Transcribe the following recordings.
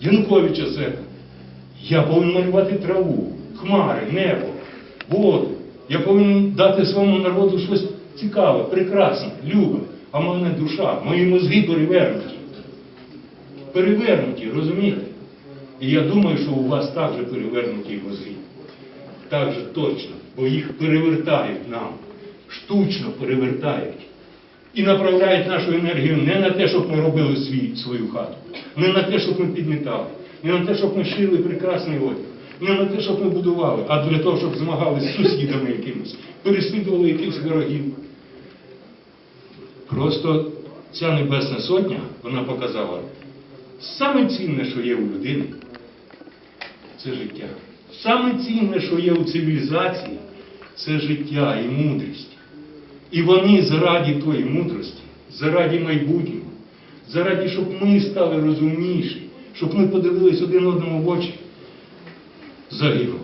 Януковича зека. Я повинен малювати траву, хмари, небо, воду. Я повинен дати своєму народу щось цікаве, прекрасне, любе. А в мене душа, мої мозги перевернуті. Перевернуті, розумієте? І я думаю, що у вас також перевернуті мозги. Так же точно, бо їх перевертають нам, штучно перевертають. І направляють нашу енергію не на те, щоб ми робили свій, свою хату, не на те, щоб ми підмітали, не на те, щоб ми шили прекрасний одяг, не на те, щоб ми будували, а для того, щоб змагалися з сусідами якимось, переслідували якихось ворогів. Просто ця Небесна Сотня, вона показала, саме цінне, що є у людини, це життя. Саме цінне, що є у цивілізації, це життя і мудрість. І вони заради тої мудрості, заради майбутнього, заради, щоб ми стали розумніші, щоб ми подивились один одному в очі, загинули.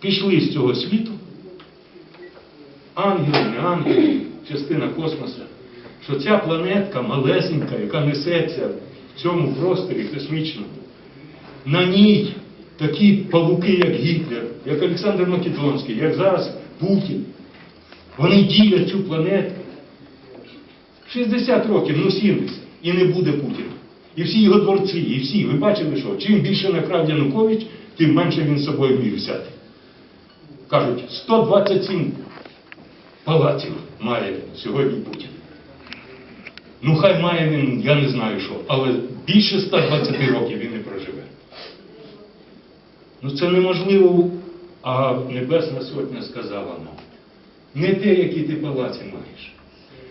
Пішли з цього світу, ангели, не ангели, частина космосу, що ця планетка малесенька, яка несеться в цьому просторі космічному, на ній такі павуки, як Гітлер, як Олександр Македонський, як зараз Путін. Вони ділять цю планету. 60 років, ну 70, і не буде Путіна. І всі його дворці, і всі. Ви бачили, що чим більше накрав Янукович, тим менше він з собою міг взяти. Кажуть, 127 палаців має сьогодні Путін. Ну, хай має він, я не знаю що, але більше 120 років він не проживе. Ну це неможливо, а Небесна Сотня сказала нам. Не те, які ти палаці маєш,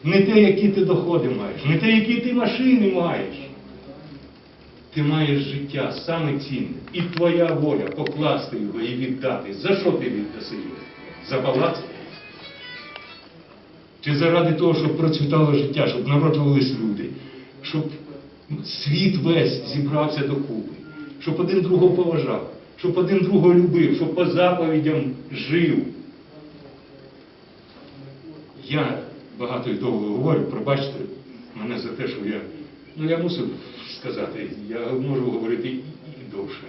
не те, які ти доходи маєш, не те, які ти машини маєш. Ти маєш життя саме цінне. І твоя воля покласти його і віддати. За що ти віддаси його? За палац? Чи заради того, щоб процвітало життя, щоб народжувались люди, щоб світ весь зібрався докупи, щоб один другого поважав, щоб один другого любив, щоб по заповідям жив. Я багато і довго говорю, пробачте мене за те, що я. Ну я мусив сказати, я можу говорити і, довше.